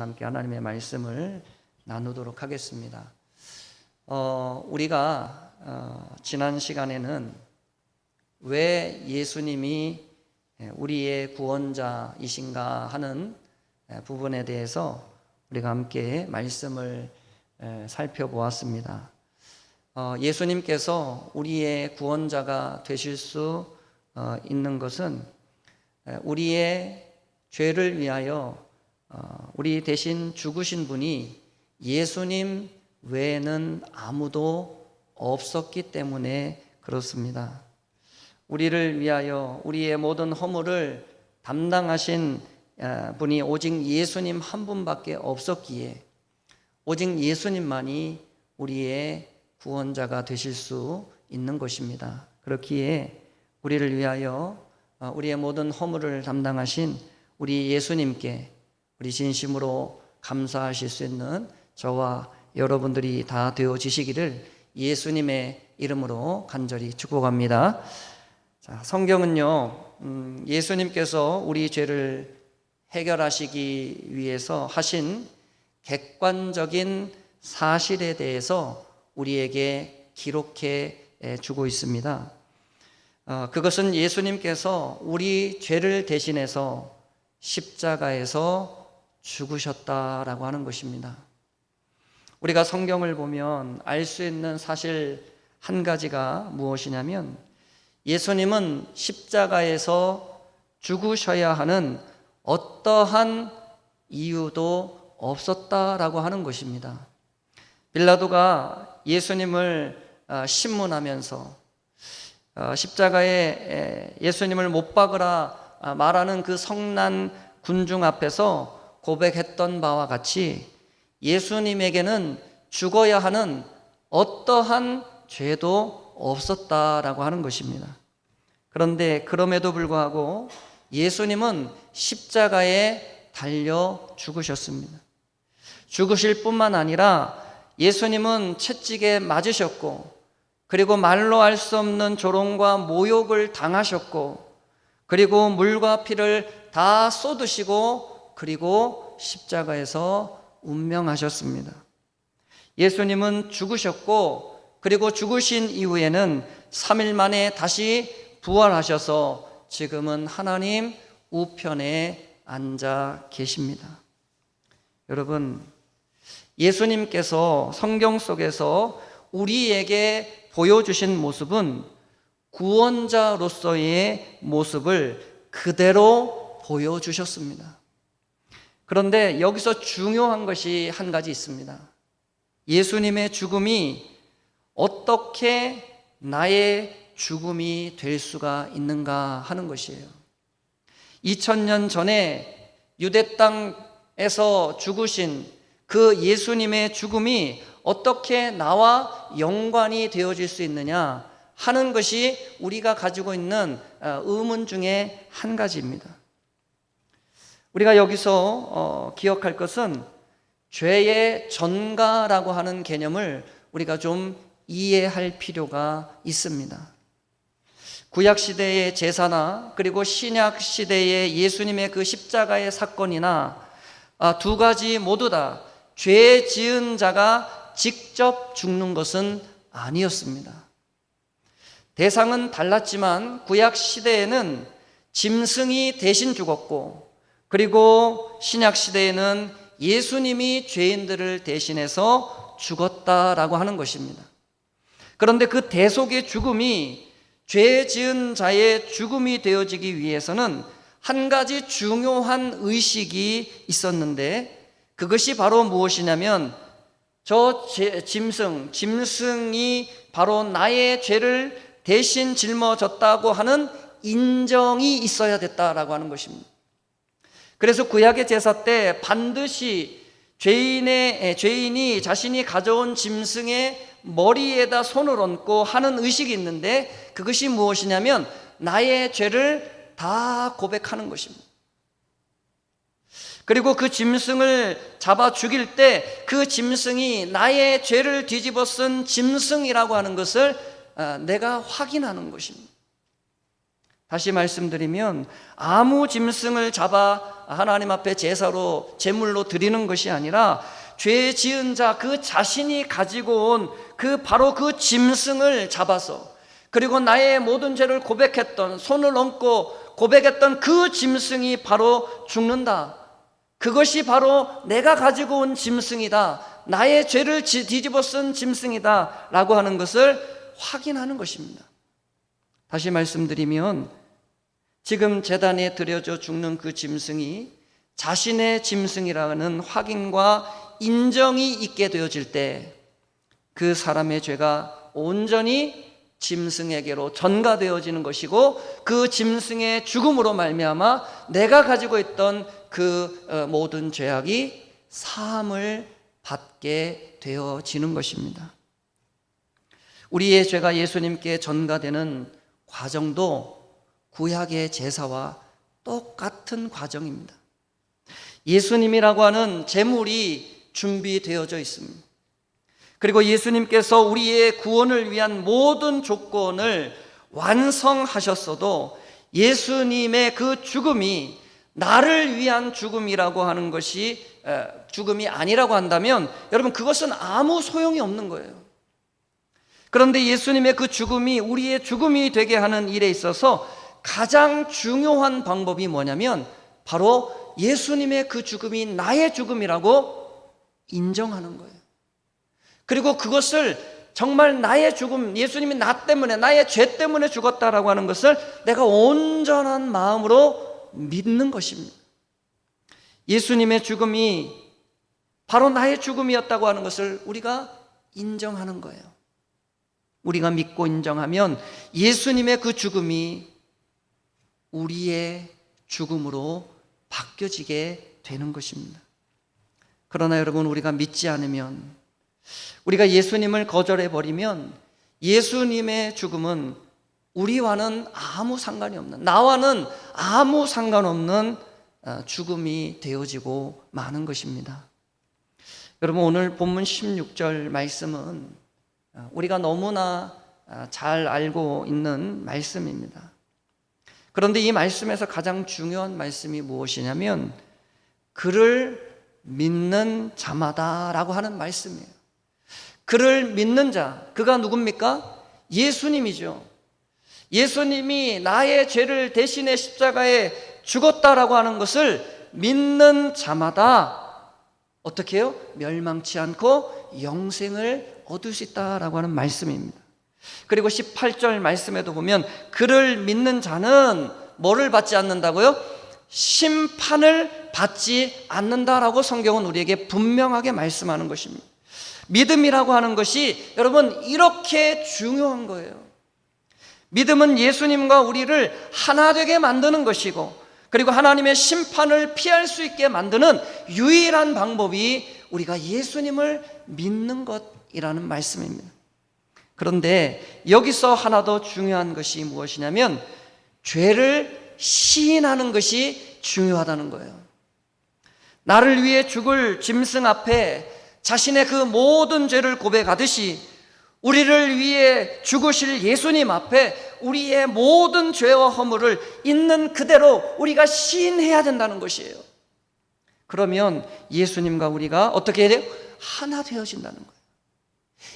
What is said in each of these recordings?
함께 하나님의 말씀을 나누도록 하겠습니다. 어, 우리가 어, 지난 시간에는 왜 예수님이 우리의 구원자이신가 하는 부분에 대해서 우리가 함께 말씀을 살펴보았습니다. 어, 예수님께서 우리의 구원자가 되실 수 어, 있는 것은 우리의 죄를 위하여 어, 우리 대신 죽으신 분이 예수님 외에는 아무도 없었기 때문에 그렇습니다. 우리를 위하여 우리의 모든 허물을 담당하신 분이 오직 예수님 한 분밖에 없었기에 오직 예수님만이 우리의 구원자가 되실 수 있는 것입니다. 그렇기에 우리를 위하여 어, 우리의 모든 허물을 담당하신 우리 예수님께 우리 진심으로 감사하실 수 있는 저와 여러분들이 다 되어지시기를 예수님의 이름으로 간절히 축복합니다. 자, 성경은요, 음, 예수님께서 우리 죄를 해결하시기 위해서 하신 객관적인 사실에 대해서 우리에게 기록해 주고 있습니다. 어, 그것은 예수님께서 우리 죄를 대신해서 십자가에서 죽으셨다라고 하는 것입니다. 우리가 성경을 보면 알 수 있는 사실 한 가지가 무엇이냐면 예수님은 십자가에서 죽으셔야 하는 어떠한 이유도 없었다라고 하는 것입니다. 빌라도가 예수님을 아, 신문하면서 아, 십자가에 예수님을 못 박으라 아, 말하는 그 성난 군중 앞에서 고백했던 바와 같이 예수님에게는 죽어야 하는 어떠한 죄도 없었다라고 하는 것입니다. 그런데 그럼에도 불구하고 예수님은 십자가에 달려 죽으셨습니다. 죽으실 뿐만 아니라 예수님은 채찍에 맞으셨고, 그리고 말로 할수 없는 조롱과 모욕을 당하셨고, 그리고 물과 피를 다 쏟으시고, 그리고 십자가에서 운명하셨습니다. 예수님은 죽으셨고, 그리고 죽으신 이후에는 3일 만에 다시 부활하셔서 지금은 하나님 우편에 앉아 계십니다. 여러분, 예수님께서 성경 속에서 우리에게 보여주신 모습은 구원자로서의 모습을 그대로 보여주셨습니다. 그런데 여기서 중요한 것이 한 가지 있습니다. 예수님의 죽음이 어떻게 나의 죽음이 될 수가 있는가 하는 것이에요. 2000년 전에 유대 땅에서 죽으신 그 예수님의 죽음이 어떻게 나와 연관이 되어질 수 있느냐 하는 것이 우리가 가지고 있는 어, 의문 중에 한 가지입니다. 우리가 여기서 어, 기억할 것은 죄의 전가라고 하는 개념을 우리가 좀 이해할 필요가 있습니다. 구약 시대의 제사나 그리고 신약 시대의 예수님의 그 십자가의 사건이나 아, 두 가지 모두 다 죄 지은 자가 직접 죽는 것은 아니었습니다. 대상은 달랐지만 구약 시대에는 짐승이 대신 죽었고 그리고 신약 시대에는 예수님이 죄인들을 대신해서 죽었다라고 하는 것입니다. 그런데 그 대속의 죽음이 죄 지은 자의 죽음이 되어지기 위해서는 한 가지 중요한 의식이 있었는데 그것이 바로 무엇이냐면 저 짐승, 짐승이 바로 나의 죄를 대신 짊어졌다고 하는 인정이 있어야 됐다라고 하는 것입니다. 그래서 구약의 제사 때 반드시 죄인의 죄인이 자신이 가져온 짐승의 머리에다 손을 얹고 하는 의식이 있는데 그것이 무엇이냐면 나의 죄를 다 고백하는 것입니다. 그리고 그 짐승을 잡아 죽일 때 그 짐승이 나의 죄를 뒤집어 쓴 짐승이라고 하는 것을 아, 내가 확인하는 것입니다. 다시 말씀드리면 아무 짐승을 잡아 하나님 앞에 제사로 제물로 드리는 것이 아니라 죄 지은 자 그 자신이 가지고 온 그 바로 그 짐승을 잡아서 그리고 나의 모든 죄를 고백했던 손을 얹고 고백했던 그 짐승이 바로 죽는다. 그것이 바로 내가 가지고 온 짐승이다. 나의 죄를 지- 뒤집어 쓴 짐승이다. 라고 하는 것을 확인하는 것입니다. 다시 말씀드리면 지금 재단에 드려져 죽는 그 짐승이 자신의 짐승이라는 확인과 인정이 있게 되어질 때 그 사람의 죄가 온전히 짐승에게로 전가되어지는 것이고 그 짐승의 죽음으로 말미암아 내가 가지고 있던 그 어, 모든 죄악이 사함을 받게 되어지는 것입니다. 우리의 죄가 예수님께 전가되는 과정도 구약의 제사와 똑같은 과정입니다. 예수님이라고 하는 제물이 준비되어져 있습니다. 그리고 예수님께서 우리의 구원을 위한 모든 조건을 완성하셨어도 예수님의 그 죽음이 나를 위한 죽음이라고 하는 것이 에, 죽음이 아니라고 한다면 여러분 그것은 아무 소용이 없는 거예요. 그런데 예수님의 그 죽음이 우리의 죽음이 되게 하는 일에 있어서 가장 중요한 방법이 뭐냐면 바로 예수님의 그 죽음이 나의 죽음이라고 인정하는 거예요. 그리고 그것을 정말 나의 죽음, 예수님이 나 때문에, 나의 죄 때문에 죽었다라고 하는 것을 내가 온전한 마음으로 믿는 것입니다. 예수님의 죽음이 바로 나의 죽음이었다고 하는 것을 우리가 인정하는 거예요. 우리가 믿고 인정하면 예수님의 그 죽음이 우리의 죽음으로 바뀌어지게 되는 것입니다. 그러나 여러분, 우리가 믿지 않으면 우리가 예수님을 거절해 버리면 예수님의 죽음은 우리와는 아무 상관이 없는 나와는 아무 상관없는 어, 죽음이 되어지고 마는 것입니다. 여러분 오늘 본문 16절 말씀은 어, 우리가 너무나 어, 잘 알고 있는 말씀입니다. 그런데 이 말씀에서 가장 중요한 말씀이 무엇이냐면 그를 믿는 자마다라고 하는 말씀이에요. 그를 믿는 자, 그가 누굽니까? 예수님이죠. 예수님이 나의 죄를 대신해 십자가에 죽었다라고 하는 것을 믿는 자마다 어떻게 해요? 멸망치 않고 영생을 얻을 수 있다라고 하는 말씀입니다. 그리고 18절 말씀에도 보면 그를 믿는 자는 뭐를 받지 않는다고요? 심판을 받지 않는다라고 성경은 우리에게 분명하게 말씀하는 것입니다. 믿음이라고 하는 것이 여러분 이렇게 중요한 거예요. 믿음은 예수님과 우리를 하나 되게 만드는 것이고 그리고 하나님의 심판을 피할 수 있게 만드는 유일한 방법이 우리가 예수님을 믿는 것이라는 말씀입니다. 그런데 여기서 하나 더 중요한 것이 무엇이냐면 죄를 시인하는 것이 중요하다는 거예요. 나를 위해 죽을 짐승 앞에 자신의 그 모든 죄를 고백하듯이 우리를 위해 죽으실 예수님 앞에 우리의 모든 죄와 허물을 있는 그대로 우리가 시인해야 된다는 것이에요. 그러면 예수님과 우리가 어떻게 해야 돼요? 하나 되어진다는 거예요.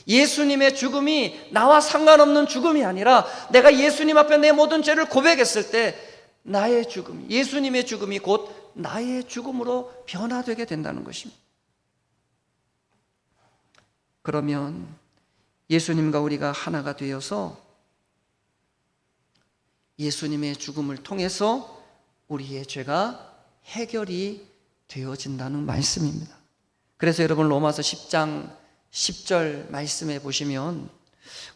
예수님의 죽음이 나와 상관없는 죽음이 아니라 내가 예수님 앞에 내 모든 죄를 고백했을 때 나의 죽음, 예수님의 죽음이 곧 나의 죽음으로 변화되게 된다는 것입니다. 그러면 예수님과 우리가 하나가 되어서 예수님의 죽음을 통해서 우리의 죄가 해결이 되어진다는 말씀입니다. 그래서 여러분 로마서 10장 10절 말씀에 보시면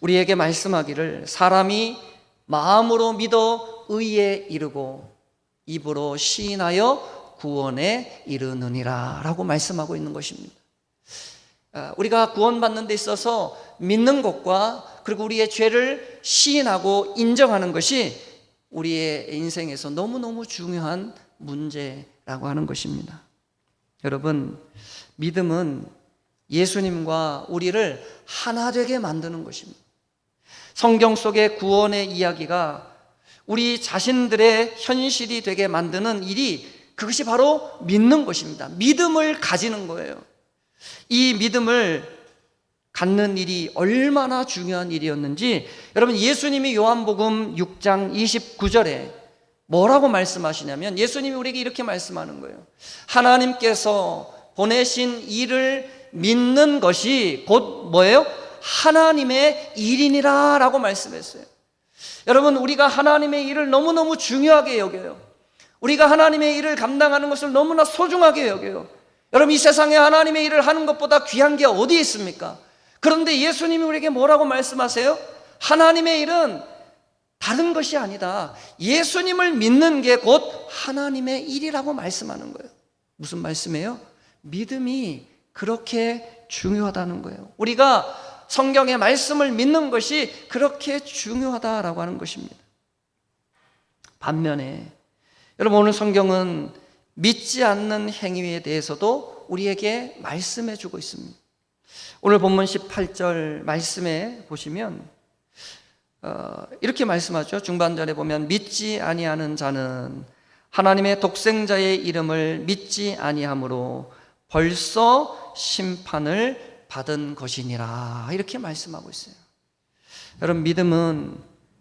우리에게 말씀하기를 사람이 마음으로 믿어 의에 이르고 입으로 시인하여 구원에 이르느니라 라고 말씀하고 있는 것입니다. 아, 우리가 구원받는 데 있어서 믿는 것과 그리고 우리의 죄를 시인하고 인정하는 것이 우리의 인생에서 너무너무 중요한 문제라고 하는 것입니다. 여러분, 믿음은 예수님과 우리를 하나 되게 만드는 것입니다. 성경 속의 구원의 이야기가 우리 자신들의 현실이 되게 만드는 일이 그것이 바로 믿는 것입니다. 믿음을 가지는 거예요. 이 믿음을 갖는 일이 얼마나 중요한 일이었는지 여러분 예수님이 요한복음 6장 29절에 뭐라고 말씀하시냐면 예수님이 우리에게 이렇게 말씀하는 거예요. 하나님께서 보내신 일을 믿는 것이 곧 뭐예요? 하나님의 일이니라 라고 말씀했어요. 여러분, 우리가 하나님의 일을 너무너무 중요하게 여겨요. 우리가 하나님의 일을 감당하는 것을 너무나 소중하게 여겨요. 여러분, 이 세상에 하나님의 일을 하는 것보다 귀한 게 어디 있습니까? 그런데 예수님이 우리에게 뭐라고 말씀하세요? 하나님의 일은 다른 것이 아니다. 예수님을 믿는 게 곧 하나님의 일이라고 말씀하는 거예요. 무슨 말씀이에요? 믿음이 그렇게 중요하다는 거예요. 우리가 성경의 말씀을 믿는 것이 그렇게 중요하다라고 하는 것입니다. 반면에 여러분 오늘 성경은 믿지 않는 행위에 대해서도 우리에게 말씀해 주고 있습니다. 오늘 본문 18절 말씀에 보시면 어, 이렇게 말씀하죠. 중반절에 보면 믿지 아니하는 자는 하나님의 독생자의 이름을 믿지 아니하므로 벌써 심판을 받은 것이니라 이렇게 말씀하고 있어요. 여러분 믿음은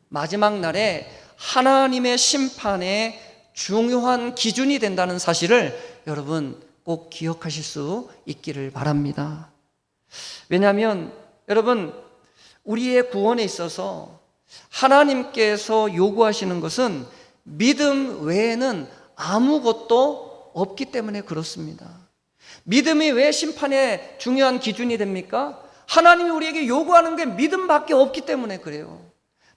마지막 날에 하나님의 심판의 중요한 기준이 된다는 사실을 여러분 꼭 기억하실 수 있기를 바랍니다. 왜냐하면 여러분 우리의 구원에 있어서 하나님께서 요구하시는 것은 믿음 외에는 아무것도 없기 때문에 그렇습니다. 믿음이 왜 심판의 중요한 기준이 됩니까? 하나님이 우리에게 요구하는 게 믿음밖에 없기 때문에 그래요.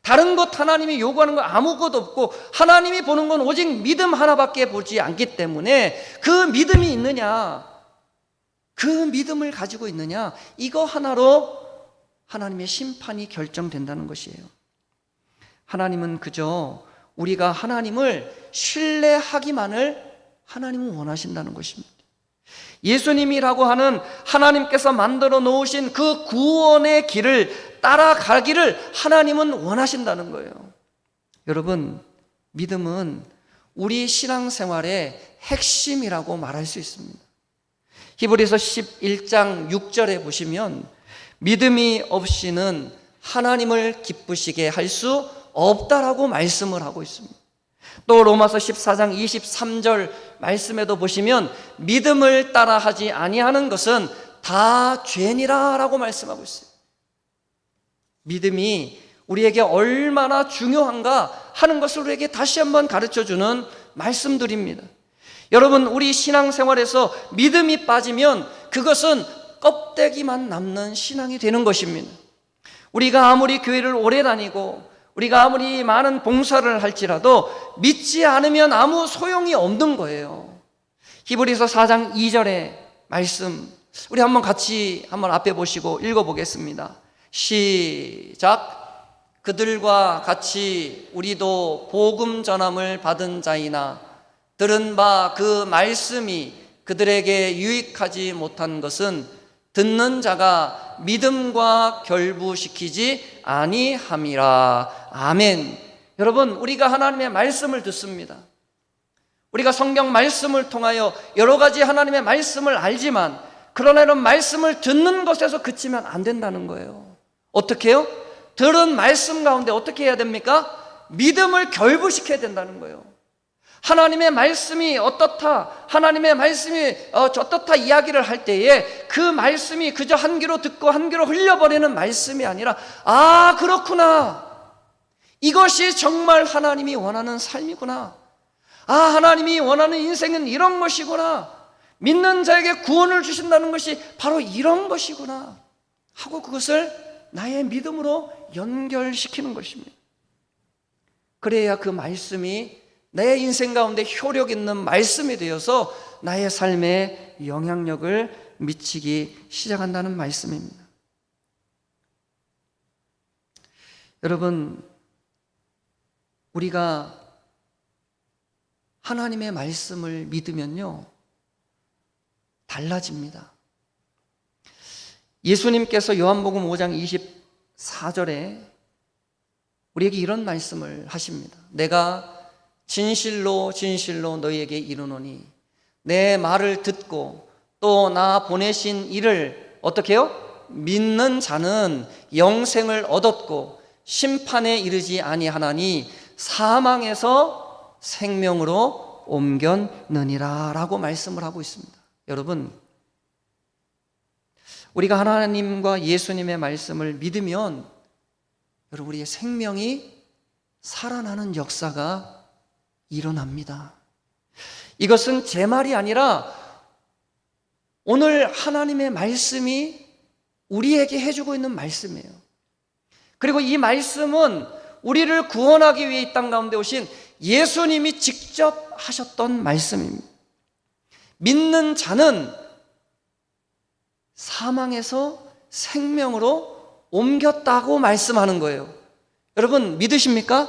다른 것 하나님이 요구하는 거 아무것도 없고 하나님이 보는 건 오직 믿음 하나밖에 보지 않기 때문에 그 믿음이 있느냐, 그 믿음을 가지고 있느냐, 이거 하나로 하나님의 심판이 결정된다는 것이에요. 하나님은 그저 우리가 하나님을 신뢰하기만을 하나님은 원하신다는 것입니다. 예수님이라고 하는 하나님께서 만들어 놓으신 그 구원의 길을 따라가기를 하나님은 원하신다는 거예요. 여러분, 믿음은 우리 신앙생활의 핵심이라고 말할 수 있습니다. 히브리서 11장 6절에 보시면 믿음이 없이는 하나님을 기쁘시게 할 수 없다라고 말씀을 하고 있습니다. 또 로마서 14장 23절 말씀에도 보시면 믿음을 따라 하지 아니하는 것은 다 죄니라라고 말씀하고 있어요. 믿음이 우리에게 얼마나 중요한가 하는 것을 우리에게 다시 한번 가르쳐 주는 말씀드립니다. 여러분, 우리 신앙생활에서 믿음이 빠지면 그것은 껍데기만 남는 신앙이 되는 것입니다. 우리가 아무리 교회를 오래 다니고 우리가 아무리 많은 봉사를 할지라도 믿지 않으면 아무 소용이 없는 거예요. 히브리서 4장 2절의 말씀 우리 한번 같이 한번 앞에 보시고 읽어 보겠습니다. 시작 그들과 같이 우리도 복음 전함을 받은 자이나 들은 바 그 말씀이 그들에게 유익하지 못한 것은 듣는 자가 믿음과 결부시키지 아니함이라. 아멘. 여러분, 우리가 하나님의 말씀을 듣습니다. 우리가 성경 말씀을 통하여 여러 가지 하나님의 말씀을 알지만 그러나 이런 말씀을 듣는 것에서 그치면 안 된다는 거예요. 어떻게 해요? 들은 말씀 가운데 어떻게 해야 됩니까? 믿음을 결부시켜야 된다는 거예요. 하나님의 말씀이 어떻다, 하나님의 말씀이 어, 어떻다 이야기를 할 때에 그 말씀이 그저 한 귀로 듣고 한 귀로 흘려버리는 말씀이 아니라, 아, 그렇구나. 이것이 정말 하나님이 원하는 삶이구나. 아, 하나님이 원하는 인생은 이런 것이구나. 믿는 자에게 구원을 주신다는 것이 바로 이런 것이구나. 하고 그것을 나의 믿음으로 연결시키는 것입니다. 그래야 그 말씀이 내 인생 가운데 효력 있는 말씀이 되어서 나의 삶에 영향력을 미치기 시작한다는 말씀입니다. 여러분, 우리가 하나님의 말씀을 믿으면요, 달라집니다. 예수님께서 요한복음 5장 24절에 우리에게 이런 말씀을 하십니다. 내가 진실로 진실로 너희에게 이르노니 내 말을 듣고 또 나 보내신 이를 어떻게 해요? 믿는 자는 영생을 얻었고 심판에 이르지 아니하나니 사망에서 생명으로 옮겼느니라 라고 말씀을 하고 있습니다. 여러분 우리가 하나님과 예수님의 말씀을 믿으면 여러분 우리의 생명이 살아나는 역사가 일어납니다. 이것은 제 말이 아니라 오늘 하나님의 말씀이 우리에게 해주고 있는 말씀이에요. 그리고 이 말씀은 우리를 구원하기 위해 이 땅 가운데 오신 예수님이 직접 하셨던 말씀입니다. 믿는 자는 사망에서 생명으로 옮겼다고 말씀하는 거예요. 여러분 믿으십니까?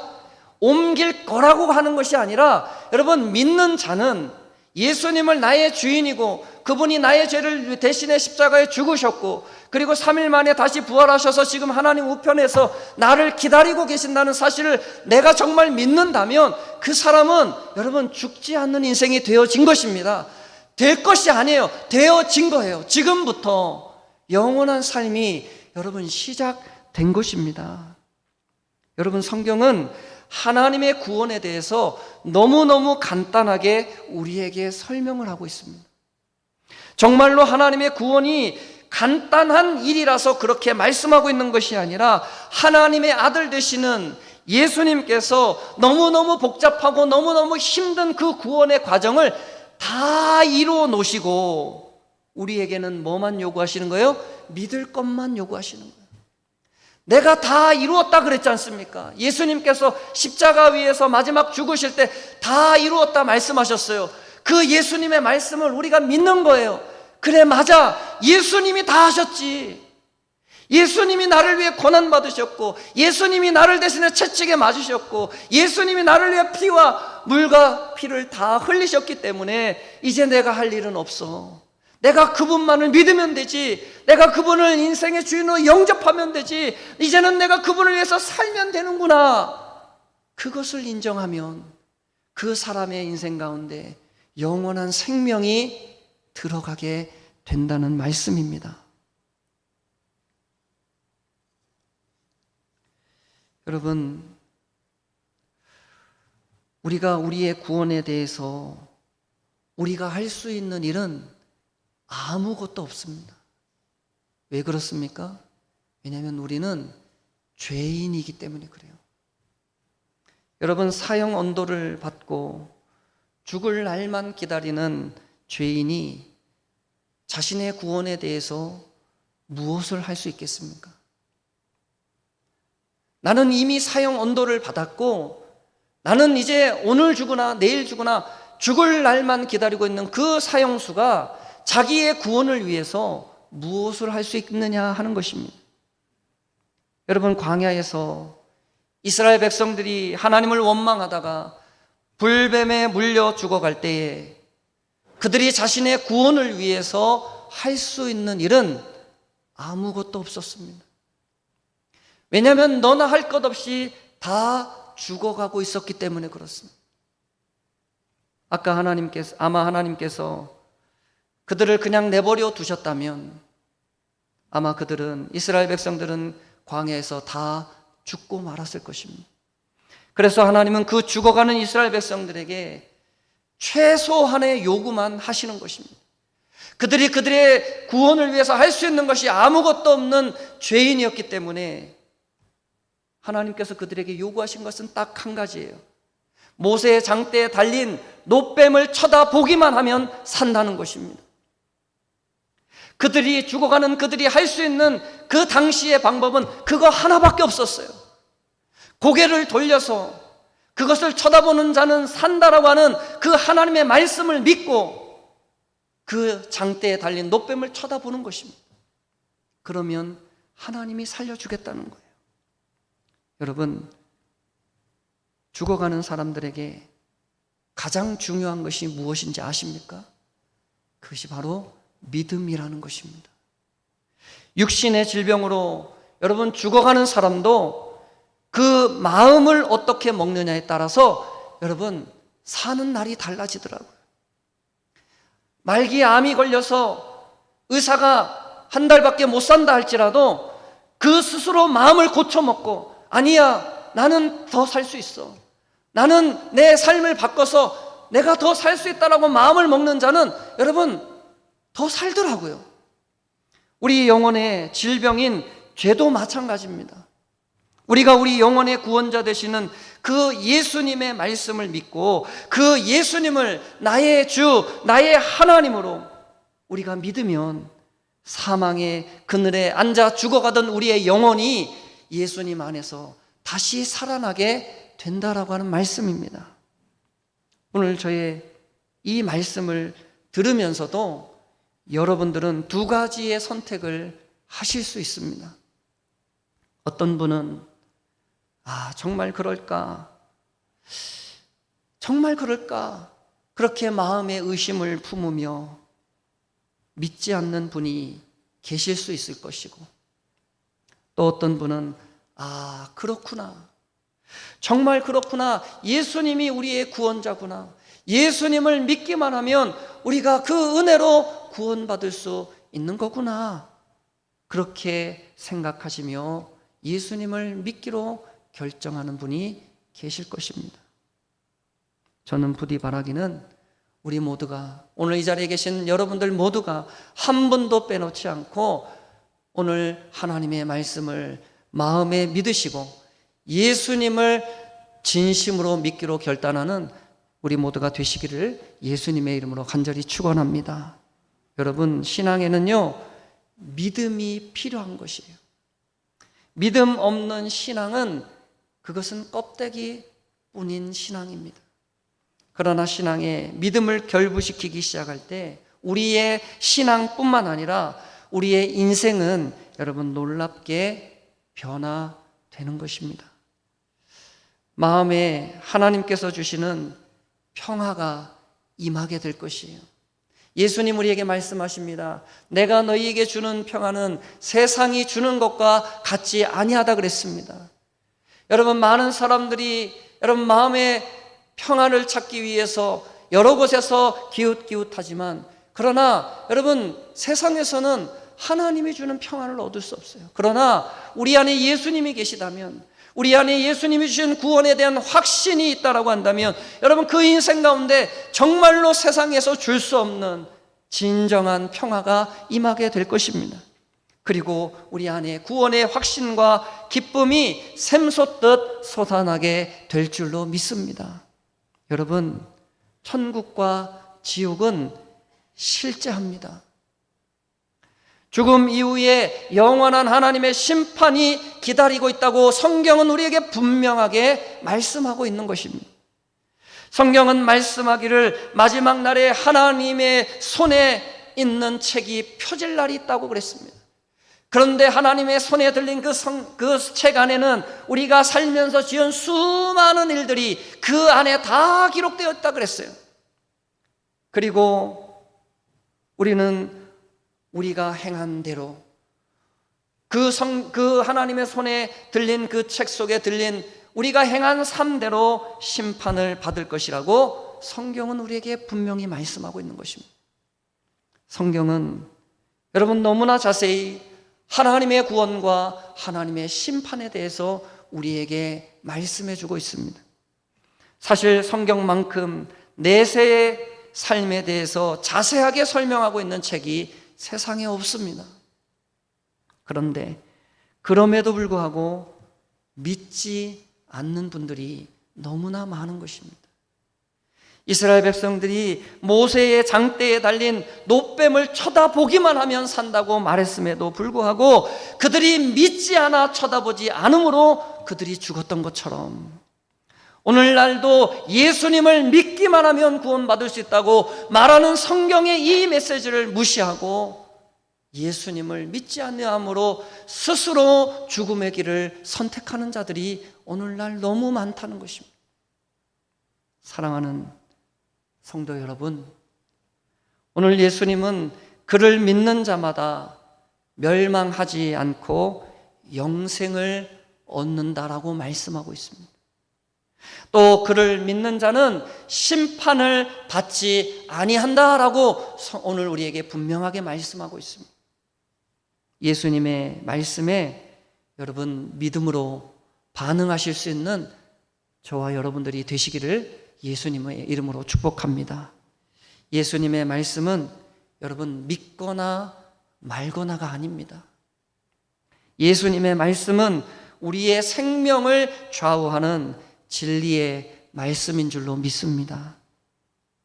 옮길 거라고 하는 것이 아니라 여러분 믿는 자는 예수님을 나의 주인이고 그분이 나의 죄를 대신해 십자가에 죽으셨고 그리고 3일 만에 다시 부활하셔서 지금 하나님 우편에서 나를 기다리고 계신다는 사실을 내가 정말 믿는다면 그 사람은 여러분 죽지 않는 인생이 되어진 것입니다. 될 것이 아니에요. 되어진 거예요. 지금부터 영원한 삶이 여러분 시작된 것입니다. 여러분 성경은 하나님의 구원에 대해서 너무너무 간단하게 우리에게 설명을 하고 있습니다. 정말로 하나님의 구원이 간단한 일이라서 그렇게 말씀하고 있는 것이 아니라 하나님의 아들 되시는 예수님께서 너무너무 복잡하고 너무너무 힘든 그 구원의 과정을 다 이루어 놓으시고 우리에게는 뭐만 요구하시는 거예요? 믿을 것만 요구하시는 거예요. 내가 다 이루었다 그랬지 않습니까? 예수님께서 십자가 위에서 마지막 죽으실 때 다 이루었다 말씀하셨어요. 그 예수님의 말씀을 우리가 믿는 거예요. 그래, 맞아. 예수님이 다 하셨지. 예수님이 나를 위해 고난받으셨고, 예수님이 나를 대신해 채찍에 맞으셨고, 예수님이 나를 위해 피와 물과 피를 다 흘리셨기 때문에 이제 내가 할 일은 없어. 내가 그분만을 믿으면 되지. 내가 그분을 인생의 주인으로 영접하면 되지. 이제는 내가 그분을 위해서 살면 되는구나. 그것을 인정하면 그 사람의 인생 가운데 영원한 생명이 들어가게 된다는 말씀입니다. 여러분, 우리가 우리의 구원에 대해서 우리가 할 수 있는 일은 아무것도 없습니다. 왜 그렇습니까? 왜냐하면 우리는 죄인이기 때문에 그래요. 여러분, 사형 언도를 받고 죽을 날만 기다리는 죄인이 자신의 구원에 대해서 무엇을 할 수 있겠습니까? 나는 이미 사형 언도를 받았고 나는 이제 오늘 죽으나 내일 죽으나 죽을 날만 기다리고 있는 그 사형수가 자기의 구원을 위해서 무엇을 할 수 있느냐 하는 것입니다. 여러분, 광야에서 이스라엘 백성들이 하나님을 원망하다가 불뱀에 물려 죽어갈 때에 그들이 자신의 구원을 위해서 할 수 있는 일은 아무것도 없었습니다. 왜냐하면 너나 할 것 없이 다 죽어가고 있었기 때문에 그렇습니다. 아까 하나님께서, 아마 하나님께서 그들을 그냥 내버려 두셨다면 아마 그들은, 이스라엘 백성들은 광야에서 다 죽고 말았을 것입니다. 그래서 하나님은 그 죽어가는 이스라엘 백성들에게 최소한의 요구만 하시는 것입니다. 그들이 그들의 구원을 위해서 할 수 있는 것이 아무것도 없는 죄인이었기 때문에 하나님께서 그들에게 요구하신 것은 딱 한 가지예요. 모세의 장대에 달린 노뱀을 쳐다보기만 하면 산다는 것입니다. 그들이 죽어가는 그들이 할 수 있는 그 당시의 방법은 그거 하나밖에 없었어요. 고개를 돌려서 그것을 쳐다보는 자는 산다라고 하는 그 하나님의 말씀을 믿고 그 장대에 달린 노뱀을 쳐다보는 것입니다. 그러면 하나님이 살려주겠다는 거예요. 여러분, 죽어가는 사람들에게 가장 중요한 것이 무엇인지 아십니까? 그것이 바로 믿음이라는 것입니다. 육신의 질병으로 여러분 죽어가는 사람도 그 마음을 어떻게 먹느냐에 따라서 여러분 사는 날이 달라지더라고요. 말기에 암이 걸려서 의사가 한 달밖에 못 산다 할지라도 그 스스로 마음을 고쳐먹고 아니야 나는 더 살 수 있어 나는 내 삶을 바꿔서 내가 더 살 수 있다라고 마음을 먹는 자는 여러분 더 살더라고요 우리 영혼의 질병인 죄도 마찬가지입니다 우리가 우리 영혼의 구원자 되시는 그 예수님의 말씀을 믿고 그 예수님을 나의 주, 나의 하나님으로 우리가 믿으면 사망의 그늘에 앉아 죽어가던 우리의 영혼이 예수님 안에서 다시 살아나게 된다라고 하는 말씀입니다. 오늘 저의 이 말씀을 들으면서도 여러분들은 두 가지의 선택을 하실 수 있습니다. 어떤 분은 아, 정말 그럴까? 정말 그럴까? 그렇게 마음의 의심을 품으며 믿지 않는 분이 계실 수 있을 것이고, 또 어떤 분은, 아, 그렇구나. 정말 그렇구나. 예수님이 우리의 구원자구나. 예수님을 믿기만 하면 우리가 그 은혜로 구원받을 수 있는 거구나. 그렇게 생각하시며 예수님을 믿기로 결정하는 분이 계실 것입니다. 저는 부디 바라기는 우리 모두가 오늘 이 자리에 계신 여러분들 모두가 한 분도 빼놓지 않고 오늘 하나님의 말씀을 마음에 믿으시고 예수님을 진심으로 믿기로 결단하는 우리 모두가 되시기를 예수님의 이름으로 간절히 축원합니다. 여러분 신앙에는요 믿음이 필요한 것이에요. 믿음 없는 신앙은 그것은 껍데기 뿐인 신앙입니다. 그러나 신앙에 믿음을 결부시키기 시작할 때 우리의 신앙뿐만 아니라 우리의 인생은 여러분 놀랍게 변화되는 것입니다. 마음에 하나님께서 주시는 평화가 임하게 될 것이에요. 예수님 우리에게 말씀하십니다. 내가 너희에게 주는 평화는 세상이 주는 것과 같지 아니하다 그랬습니다. 여러분 많은 사람들이 여러분 마음의 평안을 찾기 위해서 여러 곳에서 기웃기웃하지만 그러나 여러분 세상에서는 하나님이 주는 평안을 얻을 수 없어요. 그러나 우리 안에 예수님이 계시다면 우리 안에 예수님이 주신 구원에 대한 확신이 있다라고 한다면 여러분 그 인생 가운데 정말로 세상에서 줄 수 없는 진정한 평화가 임하게 될 것입니다. 그리고 우리 안에 구원의 확신과 기쁨이 샘솟듯 솟아나게 될 줄로 믿습니다. 여러분, 천국과 지옥은 실제합니다. 죽음 이후에 영원한 하나님의 심판이 기다리고 있다고 성경은 우리에게 분명하게 말씀하고 있는 것입니다. 성경은 말씀하기를 마지막 날에 하나님의 손에 있는 책이 펴질 날이 있다고 그랬습니다. 그런데 하나님의 손에 들린 그 성, 그 책 안에는 우리가 살면서 지은 수많은 일들이 그 안에 다 기록되어 있다 그랬어요. 그리고 우리는 우리가 행한 대로 그 성, 그 하나님의 손에 들린 그 책 속에 들린 우리가 행한 삶대로 심판을 받을 것이라고 성경은 우리에게 분명히 말씀하고 있는 것입니다. 성경은 여러분 너무나 자세히 하나님의 구원과 하나님의 심판에 대해서 우리에게 말씀해 주고 있습니다. 사실 성경만큼 내세의 삶에 대해서 자세하게 설명하고 있는 책이 세상에 없습니다. 그런데 그럼에도 불구하고 믿지 않는 분들이 너무나 많은 것입니다. 이스라엘 백성들이 모세의 장대에 달린 노뱀을 쳐다보기만 하면 산다고 말했음에도 불구하고 그들이 믿지 않아 쳐다보지 않으므로 그들이 죽었던 것처럼 오늘날도 예수님을 믿기만 하면 구원받을 수 있다고 말하는 성경의 이 메시지를 무시하고 예수님을 믿지 않으므로 스스로 죽음의 길을 선택하는 자들이 오늘날 너무 많다는 것입니다. 사랑하는 성도 여러분, 오늘 예수님은 그를 믿는 자마다 멸망하지 않고 영생을 얻는다라고 말씀하고 있습니다. 또 그를 믿는 자는 심판을 받지 아니한다라고 서- 오늘 우리에게 분명하게 말씀하고 있습니다. 예수님의 말씀에 여러분 믿음으로 반응하실 수 있는 저와 여러분들이 되시기를 예수님의 이름으로 축복합니다. 예수님의 말씀은 여러분 믿거나 말거나가 아닙니다. 예수님의 말씀은 우리의 생명을 좌우하는 진리의 말씀인 줄로 믿습니다.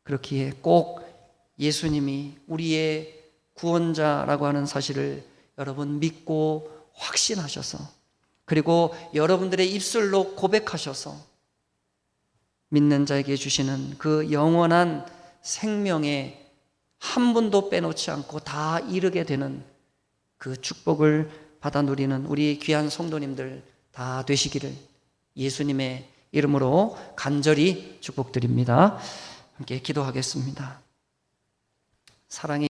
그렇기에 꼭 예수님이 우리의 구원자라고 하는 사실을 여러분 믿고 확신하셔서 그리고 여러분들의 입술로 고백하셔서 믿는 자에게 주시는 그 영원한 생명에 한 분도 빼놓지 않고 다 이르게 되는 그 축복을 받아 누리는 우리 귀한 성도님들 다 되시기를 예수님의 이름으로 간절히 축복드립니다. 함께 기도하겠습니다. 사랑의